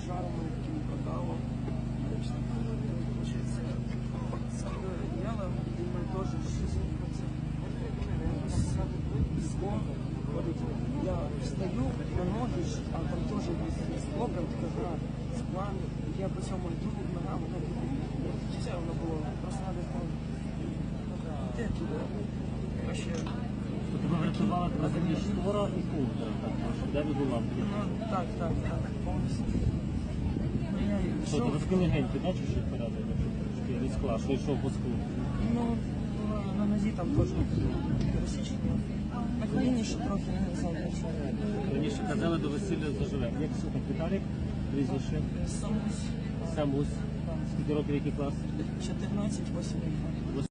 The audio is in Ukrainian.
жареным таким какао. Получается, скидываю одеяло, и мы тоже 60%. Песком. Вот эти. Я встаю на ноги, а там тоже есть скло, прям така гора скла. Я по цьому йду ногами, так і все воно було. Просто треба було йти туди. Вообще, Тебе врятувала розумієш, штора і ковдра. так, Де ви була? ну так, так, так, повністю. Що, ти розкажи бачиш, що порядок, Трошки від скла, що йшов по склу. ну, на- нозі там теж пересічення. Так раніше трохи не знаю. Раніше казали до весілля заживе. Як суток Віталік? Прізвище? Самусь, Самусь. Скільки років, який клас? 14, 8 років.